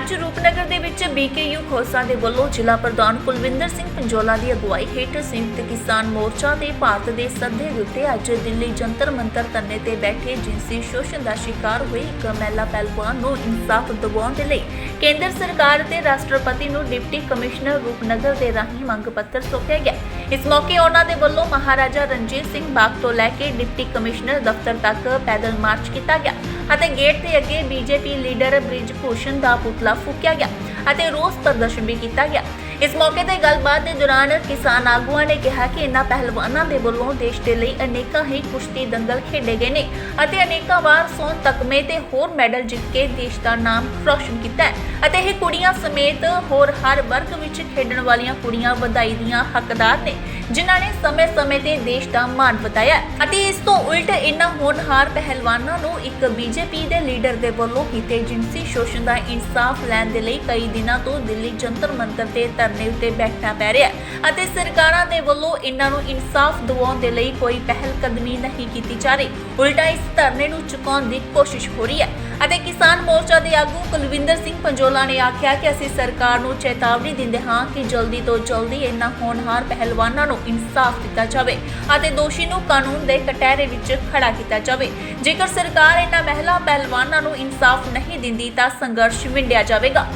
ਦੇ ਵਿੱਚ ਬੀਕੇਯੂ ਖੋਸਾ ਦੇ ਵੱਲੋਂ ਜ਼ਿਲ੍ਹਾ ਪ੍ਰਧਾਨ ਕੁਲਵਿੰਦਰ ਸਿੰਘ ਪੰਜੋਲਾ ਦੀ ਅਗਵਾਈ ਹੇਠ ਸੰਯੁਕਤ ਕਿਸਾਨ ਮੋਰਚਾ ਦੇ ਭਾਰਤ ਦੇ ਸੱਦੇ ਉੱਤੇ ਅੱਜ ਦਿੱਲੀ ਜੰਤਰ ਮੰਤਰ ਧਰਨੇ ਤੇ ਬੈਠੇ ਜਿਨਸੀ ਸ਼ੋਸ਼ਣ ਦਾ ਸ਼ਿਕਾਰ ਹੋਈ ਇੱਕ ਮਹਿਲਾ ਪਹਿਲਵਾਨ ਨੂੰ ਇਨਸਾਫ ਦਿਵਾਉਣ ਦੇ ਲਈ ਕੇਂਦਰ ਸਰਕਾਰ ਤੇ ਰਾਸ਼ਟਰਪਤੀ ਨੂੰ ਡਿਪਟੀ ਕਮਿਸ਼ਨਰ ਰੂਪਨਗਰ ਦੇ ਰਾਹੀਂ ਮੰਗ ਪੱਤਰ ਸੌਂਪਿਆ ਗਿਆ। ਇਸ ਮੌਕੇ ਉਹਨਾਂ ਦੇ ਵੱਲੋਂ ਮਹਾਰਾਜਾ ਰਣਜੀਤ ਸਿੰਘ ਬਾਗ ਤੋਂ ਲੈ ਕੇ ਡਿਪਟੀ ਕਮਿਸ਼ਨਰ ਦਫ਼ਤਰ ਤੱਕ ਪੈਦਲ ਮਾਰਚ ਕੀਤਾ ਗਿਆ। ਅਤੇ ਗੇਟ ਦੇ ਅੱਗੇ ਬੀਜੇਪੀ ਲੀਡਰ ਬ੍ਰਿਜ ਭੂਸ਼ਣ ਦਾ ਪੁਤਲਾ ਫੂਕਿਆ ਗਿਆ ਅਤੇ ਰੋਸ ਪ੍ਰਦਰਸ਼ਨ ਵੀ ਕੀਤਾ ਗਿਆ। ਇਸ ਮੌਕੇ ਤੇ ਗੱਲਬਾਤ ਦੇ ਦੌਰਾਨ ਕਿਸਾਨ ਆਗੂਆਂ ਨੇ ਕਿਹਾ ਕਿ ਇਨ੍ਹਾਂ ਪਹਿਲਵਾਨਾਂ ਦੇ ਵੱਲੋਂ ਦੇਸ਼ ਦੇ ਲਈ ਅਨੇਕਾਂ ਹੀ ਕੁਸ਼ਤੀ ਦੰਗਲ ਖੇਡੇ ਗਏ ਨੇ ਅਤੇ ਅਨੇਕਾਂ ਵਾਰ ਸੋਨ ਤਕਮੇ ਤੇ ਹੋਰ ਮੈਡਲ ਜਿੱਤ ਕੇ ਦੇਸ਼ ਦਾ ਨਾਮ ਰੌਸ਼ਨ ਕੀਤਾ ਹੈ ਅਤੇ ਇਹ ਕੁੜੀਆਂ ਸਮੇਤ ਹੋਰ ਹਰ ਵਰਗ ਵਿੱਚ ਖੇਡਣ ਵਾਲੀਆਂ ਕੁੜੀਆਂ ਵਧਾਈ ਦੀਆਂ ਹੱਕਦਾਰ ਨੇ। ਜਿਨ੍ਹਾਂ ਨੇ ਸਮੇਂ-ਸਮੇਂ ਤੇ ਦੇਸ਼ ਦਾ ਮਾਣ ਵਧਾਇਆ ਅਤੇ ਇਸ ਤੋਂ ਉਲਟ ਇਨ੍ਹਾਂ ਹੋਣਹਾਰ ਪਹਿਲਵਾਨਾਂ ਨੂੰ ਇੱਕ ਬੀਜੇਪੀ ਦੇ ਲੀਡਰ ਦੇ ਵੱਲੋਂ ਕੀਤੇ ਜਿਨਸੀ ਸ਼ੋਸ਼ਣ ਦਾ ਇਨਸਾਫ ਲੈਣ ਦੇ ਲਈ ਕਈ ਦਿਨਾਂ ਤੋਂ ਦਿੱਲੀ ਜੰਤਰ ਮੰਤਰ ਤੇ ਧਰਨੇ ਉੱਤੇ ਬੈਠਣਾ ਪੈ ਰਿਹਾ ਅਤੇ ਸਰਕਾਰਾਂ ਦੇ ਵੱਲੋਂ ਇਨ੍ਹਾਂ ਨੂੰ ਇਨਸਾਫ ਦਿਵਾਉਣ ਦੇ ਲਈ ਕੋਈ ਪਹਿਲ ਕਦਮੀ ਨਹੀਂ ਕੀਤੀ ਜਾ ਰਹੀ। ਉਲਟਾ ਇਸ ਧਰਨੇ ਨੂੰ ਚੁਕਾਉਣ ਦੀ ਕੋਸ਼ਿਸ਼ ਹੋ ਰਹੀ ਹੈ। ਅਤੇ ਕਿਸਾਨ ਮੋਰਚਾ ਦੇ ਆਗੂ ਕੁਲਵਿੰਦਰ ਸਿੰਘ ਪੰਜੋਲਾ ਨੇ ਆਖਿਆ ਕਿ ਅਸੀਂ ਸਰਕਾਰ ਨੂੰ ਚੇਤਾਵਨੀ ਦਿੰਦੇ ਹਾਂ ਕਿ ਜਲਦੀ ਤੋਂ ਜਲਦੀ ਇਨ੍ਹਾਂ ਹੋਣਹਾਰ ਪਹਿਲਵਾਨਾਂ ਨੂੰ ਇਨਸਾਫ ਦਿੱਤਾ ਜਾਵੇ ਅਤੇ ਦੋਸ਼ੀ ਨੂੰ ਕਾਨੂੰਨ ਦੇ ਕਟਹਿਰੇ ਵਿੱਚ ਖੜਾ ਕੀਤਾ ਜਾਵੇ। ਜੇਕਰ ਸਰਕਾਰ ਇਨ੍ਹਾਂ ਮਹਿਲਾ ਪਹਿਲਵਾਨਾਂ ਨੂੰ ਇਨਸਾਫ ਨਹੀਂ ਦਿੰਦੀ ਤਾਂ ਸੰਘਰਸ਼ ਵਿੰਡਿਆ ਜਾਵੇਗਾ।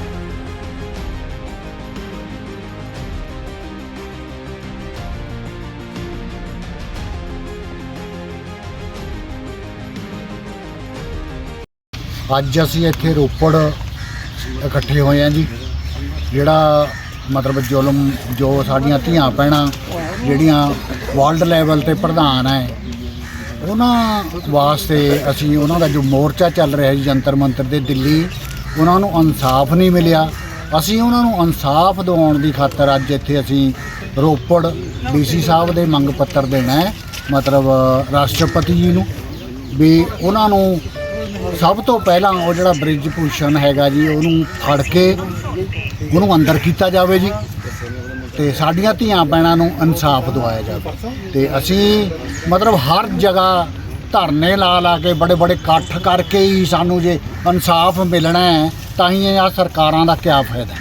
ਅੱਜ ਅਸੀਂ ਇੱਥੇ ਰੋਪੜ ਇਕੱਠੇ ਹੋਏ ਹਾਂ ਜੀ। ਜਿਹੜਾ ਮਤਲਬ ਜ਼ੁਲਮ ਜੋ ਸਾਡੀਆਂ ਧੀਆਂ ਭੈਣਾਂ ਜਿਹੜੀਆਂ ਵਰਲਡ ਲੈਵਲ ਤੇ ਪ੍ਰਧਾਨ ਹੈ ਉਹਨਾਂ ਵਾਸਤੇ ਅਸੀਂ ਉਹਨਾਂ ਦਾ ਜੋ ਮੋਰਚਾ ਚੱਲ ਰਿਹਾ ਜੀ ਜੰਤਰ ਮੰਤਰ ਦੇ ਦਿੱਲੀ, ਉਹਨਾਂ ਨੂੰ ਇਨਸਾਫ ਨਹੀਂ ਮਿਲਿਆ। ਅਸੀਂ ਉਹਨਾਂ ਨੂੰ ਇਨਸਾਫ ਦਿਵਾਉਣ ਦੀ ਖਾਤਰ ਅੱਜ ਇੱਥੇ ਅਸੀਂ ਰੋਪੜ ਡੀਸੀ ਸਾਹਿਬ ਦੇ ਮੰਗ ਪੱਤਰ ਦੇਣਾ ਹੈ ਮਤਲਬ ਰਾਸ਼ਟਰਪਤੀ ਜੀ ਨੂੰ, ਵੀ ਉਹਨਾਂ ਨੂੰ ਸਭ ਤੋਂ ਪਹਿਲਾਂ ਉਹ ਜਿਹੜਾ ਬ੍ਰਿਜ ਭੂਸ਼ਣ ਹੈਗਾ ਜੀ, ਉਹਨੂੰ ਫੜ ਕੇ ਉਹਨੂੰ ਅੰਦਰ ਕੀਤਾ ਜਾਵੇ ਜੀ। ਤੇ ਸਾਡੀਆਂ ਧੀਆਂ ਭੈਣਾਂ ਨੂੰ ਇਨਸਾਫ ਦਿਵਾਇਆ ਜਾਵੇ। ਤੇ ਅਸੀਂ ਮਤਲਬ ਹਰ ਜਗ੍ਹਾ ਧਰਨੇ ਲਾ ਲਾ ਕੇ ਬੜੇ ਬੜੇ ਇਕੱਠ ਕਰਕੇ ਹੀ ਸਾਨੂੰ ਜੇ ਇਨਸਾਫ ਮਿਲਣਾ ਹੈ, ਤਾਂ ਹੀ ਇਹ ਆ ਸਰਕਾਰਾਂ ਦਾ ਕਿਆ ਫਾਇਦਾ।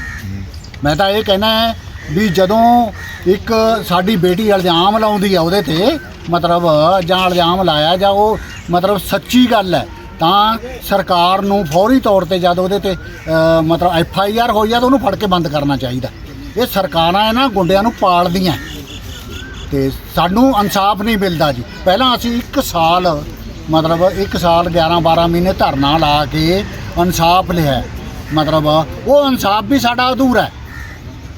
ਮੈਂ ਤਾਂ ਇਹ ਕਹਿਣਾ ਹੈ ਵੀ ਜਦੋਂ ਇੱਕ ਸਾਡੀ ਬੇਟੀ ਇਲਜ਼ਾਮ ਲਾਉਂਦੀ ਆ ਉਹਦੇ ਤੇ, ਮਤਲਬ ਜਾਂ ਇਲਜ਼ਾਮ ਲਾਇਆ ਜਾਂ ਉਹ ਮਤਲਬ ਸੱਚੀ ਗੱਲ ਹੈ ਤਾਂ ਸਰਕਾਰ ਨੂੰ ਫੌਰੀ ਤੌਰ ਤੇ ਜਦ ਉਹਦੇ ਤੇ ਅ, ਮਤਲਬ ਐਫ ਆਈ ਆਰ ਹੋਈ ਆ ਤਾਂ ਉਹਨੂੰ ਫੜ ਕੇ ਬੰਦ ਕਰਨਾ ਚਾਹੀਦਾ। ਇਹ ਸਰਕਾਰਾਂ ਇਹਨਾਂ ਗੁੰਡਿਆਂ ਨੂੰ ਪਾਲਦੀਆਂ। ਤੇ ਸਾਨੂੰ ਇਨਸਾਫ ਨਹੀਂ ਮਿਲਦਾ ਜੀ। ਪਹਿਲਾਂ ਅਸੀਂ 1 ਸਾਲ ਮਤਲਬ 1 ਸਾਲ 11 12 ਮਹੀਨੇ ਧਰਨਾ ਲਾ ਕੇ ਇਨਸਾਫ ਲਿਆ। ਮਤਲਬ ਉਹ ਇਨਸਾਫ ਵੀ ਸਾਡਾ ਅਧੂਰਾ ਹੈ।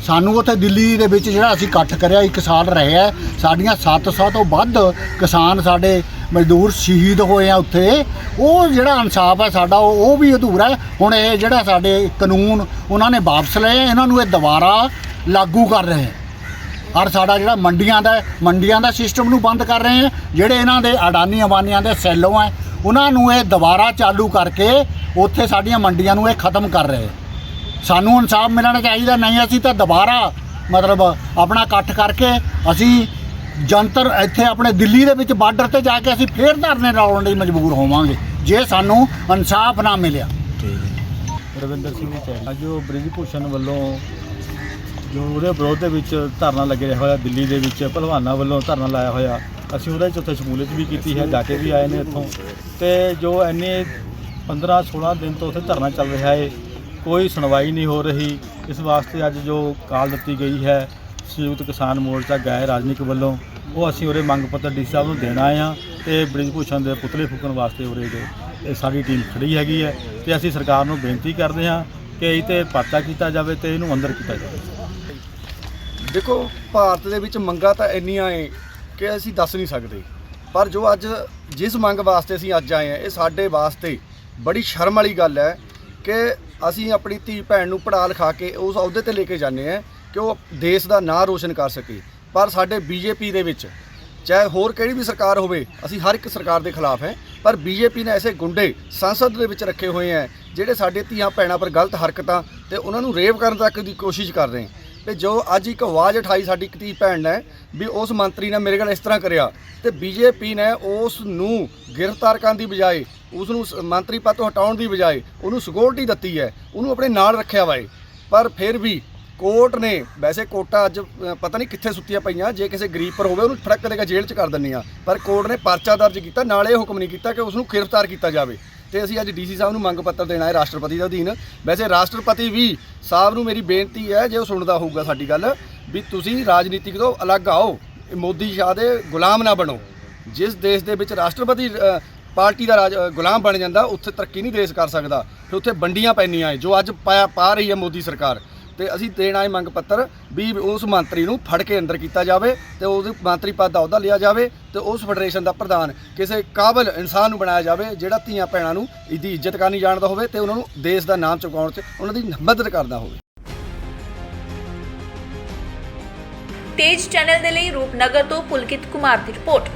ਸਾਨੂੰ ਉੱਥੇ ਦਿੱਲੀ ਦੇ ਵਿੱਚ ਜਿਹੜਾ ਅਸੀਂ ਇਕੱਠ ਕਰਿਆ, ਇੱਕ ਸਾਲ ਰਹੇ ਆ। ਸਾਡੀਆਂ 700 ਤੋਂ ਵੱਧ ਕਿਸਾਨ ਸਾਡੇ ਮਜ਼ਦੂਰ ਸ਼ਹੀਦ ਹੋਏ ਆ ਉੱਥੇ। ਉਹ ਜਿਹੜਾ ਇਨਸਾਫ ਹੈ ਸਾਡਾ, ਉਹ ਉਹ ਵੀ ਅਧੂਰਾ ਹੈ। ਹੁਣ ਇਹ ਜਿਹੜਾ ਸਾਡੇ ਕਾਨੂੰਨ, ਉਹਨਾਂ ਨੇ ਵਾਪਸ ਲਏ ਇਹਨਾਂ ਨੂੰ ਇਹ ਦੁਬਾਰਾ ਲਾਗੂ ਕਰ ਰਹੇ ਆ। ਔਰ ਸਾਡਾ ਜਿਹੜਾ ਮੰਡੀਆਂ ਦਾ ਮੰਡੀਆਂ ਦਾ ਸਿਸਟਮ ਨੂੰ ਬੰਦ ਕਰ ਰਹੇ ਹੈ ਜਿਹੜੇ ਇਹਨਾਂ ਦੇ ਅਡਾਨੀ ਅਬਾਨੀਆਂ ਦੇ ਸੈੱਲੋਂ ਆ, ਉਹਨਾਂ ਨੂੰ ਇਹ ਦੁਬਾਰਾ ਚਾਲੂ ਕਰਕੇ ਉੱਥੇ ਸਾਡੀਆਂ ਮੰਡੀਆਂ ਨੂੰ ਇਹ ਖਤਮ ਕਰ ਰਹੇ ਆ। ਸਾਨੂੰ ਇਨਸਾਫ ਮਿਲਣਾ ਚਾਹੀਦਾ, ਨਹੀਂ ਅਸੀਂ ਤਾਂ ਦੁਬਾਰਾ ਮਤਲਬ ਆਪਣਾ ਇਕੱਠ ਕਰਕੇ ਅਸੀਂ ਜੰਤਰ ਇੱਥੇ ਆਪਣੇ ਦਿੱਲੀ ਦੇ ਵਿੱਚ ਬਾਰਡਰ ਤੇ ਜਾ ਕੇ ਅਸੀਂ ਫੇਰ ਧਰਨੇ ਲਾਉਣ ਲਈ ਮਜਬੂਰ ਹੋਵਾਂਗੇ, ਜੇ ਸਾਨੂੰ ਇਨਸਾਫ ਨਾ ਮਿਲਿਆ। ਰਵਿੰਦਰ ਸਿੰਘ ਚੈਨ ਅੱਜ ਉਹ ਬ੍ਰਿਜ ਭੂਸ਼ਣ ਵੱਲੋਂ ਜੋ ਉਹਦੇ ਵਿਰੋਧ ਦੇ ਵਿੱਚ ਧਰਨਾ ਲੱਗਿਆ ਹੋਇਆ, ਦਿੱਲੀ ਦੇ ਵਿੱਚ ਭਲਵਾਨਾਂ ਵੱਲੋਂ ਧਰਨਾ ਲਾਇਆ ਹੋਇਆ, ਅਸੀਂ ਉਹਦੇ 'ਚ ਉੱਥੇ ਸ਼ਮੂਲੀਅਤ ਵੀ ਕੀਤੀ ਹੈ ਜਾ ਕੇ ਵੀ ਆਏ ਨੇ ਇੱਥੋਂ ਤੇ ਜੋ ਇੰਨੇ 15 16 ਦਿਨ ਤੋਂ ਉੱਥੇ ਧਰਨਾ ਚੱਲ ਰਿਹਾ ਹੈ ਕੋਈ ਸੁਣਵਾਈ ਨਹੀਂ ਹੋ ਰਹੀ। ਇਸ ਵਾਸਤੇ ਅੱਜ ਜੋ ਕਾਲ ਦਿੱਤੀ ਗਈ ਹੈ, ਸੰਯੁਕਤ ਕਿਸਾਨ ਮੋਰਚਾ ਗੈਰ ਰਾਜਨੀਤਿਕ ਵੱਲੋਂ, ਉਹ ਅਸੀਂ ਉਰੇ ਮੰਗ ਪੱਤਰ ਡੀ ਸਾਹਿਬ ਨੂੰ ਦੇਣ ਆਏ ਹਾਂ ਤੇ ਬ੍ਰਿਜ ਭੂਸ਼ਣ ਦੇ ਪੁਤਲੇ ਫੂਕਣ ਵਾਸਤੇ ਉਰੇ ਜੋ ਇਹ ਸਾਡੀ ਟੀਮ ਖੜੀ ਹੈਗੀ ਹੈ ਤੇ ਅਸੀਂ ਸਰਕਾਰ ਨੂੰ ਬੇਨਤੀ ਕਰਦੇ ਹਾਂ ਕਿ ਇਹ ਤੇ ਪਰਚਾ ਕੀਤਾ ਜਾਵੇ ਤੇ ਇਹਨੂੰ ਅੰਦਰ ਕੀਤਾ ਜਾਵੇ। ਦੇਖੋ, ਭਾਰਤ ਦੇ ਵਿੱਚ ਮੰਗਾਂ ਤਾਂ ਇੰਨੀਆਂ ਏ ਕਿ ਅਸੀਂ ਦੱਸ ਨਹੀਂ ਸਕਦੇ। ਪਰ ਜੋ ਅੱਜ ਜਿਸ ਮੰਗ ਵਾਸਤੇ ਅਸੀਂ ਅੱਜ ਆਏ ਹਾਂ, ਇਹ ਸਾਡੇ ਵਾਸਤੇ ਬੜੀ ਸ਼ਰਮ ਵਾਲੀ ਗੱਲ ਹੈ ਕਿ ਅਸੀਂ ਆਪਣੀ ਧੀ ਭੈਣ ਨੂੰ ਪੜ੍ਹਾ ਲਿਖਾ ਕੇ ਉਸ ਅਹੁਦੇ ਤੇ ਲੈ ਕੇ ਜਾਂਦੇ ਹਾਂ ਕਿ ਉਹ ਦੇਸ਼ ਦਾ ਨਾਂ ਰੋਸ਼ਨ ਕਰ ਸਕੇ। ਪਰ ਸਾਡੇ ਬੀਜੇਪੀ ਦੇ ਵਿੱਚ ਚਾਹੇ ਹੋਰ ਕਿਹੜੀ ਵੀ ਸਰਕਾਰ ਹੋਵੇ, ਅਸੀਂ ਹਰ ਇੱਕ ਸਰਕਾਰ ਦੇ ਖਿਲਾਫ ਹੈ। ਪਰ ਬੀਜੇਪੀ ਨੇ ਐਸੇ ਗੁੰਡੇ ਸੰਸਦ ਦੇ ਵਿੱਚ ਰੱਖੇ ਹੋਏ ਹੈ, ਜਿਹੜੇ ਸਾਡੇ ਧੀਆਂ ਭੈਣਾਂ ਪਰ ਗਲਤ ਹਰਕਤਾਂ ਤੇ ਉਹਨਾਂ ਨੂੰ ਰੇਪ ਕਰਨ ਤੱਕ ਦੀ ਕੋਸ਼ਿਸ਼ ਕਰ ਰਹੇ ਤੇ ਜੋ ਅੱਜ ਇੱਕ ਆਵਾਜ਼ ਉਠਾਈ ਸਾਡੀ ਇੱਕ ਧੀ ਭੈਣ ਨੇ ਵੀ ਉਸ ਮੰਤਰੀ ਨੇ ਮੇਰੇ ਨਾਲ ਇਸ ਤਰ੍ਹਾਂ ਕਰਿਆ ਤੇ ਬੀਜੇਪੀ ਨੇ ਉਸ ਨੂੰ ਗ੍ਰਿਫਤਾਰ ਕਰਨ ਦੀ ਬਜਾਏ ਉਸ ਨੂੰ ਸ- ਮੰਤਰੀ ਪਦ ਤੋਂ ਹਟਾਉਣ ਦੀ ਬਜਾਏ ਉਹਨੂੰ ਸਿਕਿਉਰਿਟੀ ਦਿੱਤੀ ਹੈ, ਉਹਨੂੰ ਆਪਣੇ ਨਾਲ ਰੱਖਿਆ ਵਾ ਏ ਪਰ ਫਿਰ ਵੀ ਕੋਰਟ ਨੇ, ਵੈਸੇ ਕੋਟਾ ਅੱਜ ਪਤਾ ਨਹੀਂ ਕਿੱਥੇ ਸੁੱਤੀਆਂ ਪਈਆਂ, ਜੇ ਕਿਸੇ ਗਰੀਬ ਪਰ ਹੋਵੇ ਉਹਨੂੰ ਫੜਕ ਦੇਗਾ ਜੇਲ੍ਹ 'ਚ ਕਰ ਦਿੰਨੀ ਆ ਪਰ ਕੋਰਟ ਨੇ ਪਰਚਾ ਦਰਜ ਕੀਤਾ, ਨਾਲ ਇਹ ਹੁਕਮ ਨਹੀਂ ਕੀਤਾ ਕਿ ਉਸ ਨੂੰ ਗ੍ਰਿਫਤਾਰ ਕੀਤਾ ਜਾਵੇ। ਤੇ ਅਸੀਂ ਅੱਜ ਡੀਸੀ ਸਾਹਿਬ ਨੂੰ ਮੰਗ ਪੱਤਰ ਦੇਣਾ ਹੈ ਰਾਸ਼ਟਰਪਤੀ ਦੇ ਅਧੀਨ। ਵੈਸੇ ਰਾਸ਼ਟਰਪਤੀ ਵੀ ਸਾਹਿਬ ਨੂੰ ਮੇਰੀ ਬੇਨਤੀ ਹੈ, ਜੇ ਉਹ ਸੁਣਦਾ ਹੋਊਗਾ ਸਾਡੀ ਗੱਲ, ਵੀ ਤੁਸੀਂ ਰਾਜਨੀਤਿਕ ਤੋਂ ਅਲੱਗ ਆਓ, ਮੋਦੀ ਸ਼ਾਹ ਦੇ ਗੁਲਾਮ ਨਾ ਬਣੋ। ਜਿਸ ਦੇਸ਼ ਦੇ ਵਿੱਚ ਰਾਸ਼ਟਰਪਤੀ ਪਾਰਟੀ ਦਾ ਰਾਜ ਗੁਲਾਮ ਬਣ ਜਾਂਦਾ, ਉੱਥੇ ਤਰੱਕੀ ਨਹੀਂ ਦੇਸ਼ ਕਰ ਸਕਦਾ। ਫਿਰ ਉੱਥੇ ਵੰਡੀਆਂ ਪੈਣੀਆਂ ਏ, ਜੋ ਅੱਜ ਪਾਇਆ ਪਾ ਰਹੀ ਹੈ ਮੋਦੀ ਸਰਕਾਰ। ਤੇ ਅਸੀਂ ਦੇਣਾ ਹੈ ਮੰਗ ਪੱਤਰ ਵੀ ਉਸ ਮੰਤਰੀ ਨੂੰ ਫੜ ਕੇ ਅੰਦਰ ਕੀਤਾ ਜਾਵੇ ਤੇ ਉਹਦੇ ਮੰਤਰੀ ਪਦ ਦਾ ਅਹੁਦਾ ਲਿਆ ਜਾਵੇ ਤੇ ਉਸ ਫੈਡਰੇਸ਼ਨ ਦਾ ਪ੍ਰਧਾਨ ਕਿਸੇ ਕਾਬਲ ਇਨਸਾਨ ਨੂੰ ਬਣਾਇਆ ਜਾਵੇ ਜਿਹੜਾ ਧੀਆਂ ਭੈਣਾਂ ਨੂੰ ਇਹਦੀ ਇੱਜ਼ਤ ਕਰਨੀ ਜਾਣਦਾ ਹੋਵੇ ਤੇ ਉਹਨਾਂ ਨੂੰ ਦੇਸ਼ ਦਾ ਨਾਮ ਚੁਕਾਉਣ 'ਚ ਉਹਨਾਂ ਦੀ ਮਦਦ ਕਰਦਾ ਹੋਵੇ। ਤੇਜ ਚੈਨਲ ਦੇ ਲਈ ਰੂਪਨਗਰ ਤੋਂ ਪੁਲਕਿਤ ਕੁਮਾਰ ਦੀ ਰਿਪੋਰਟ।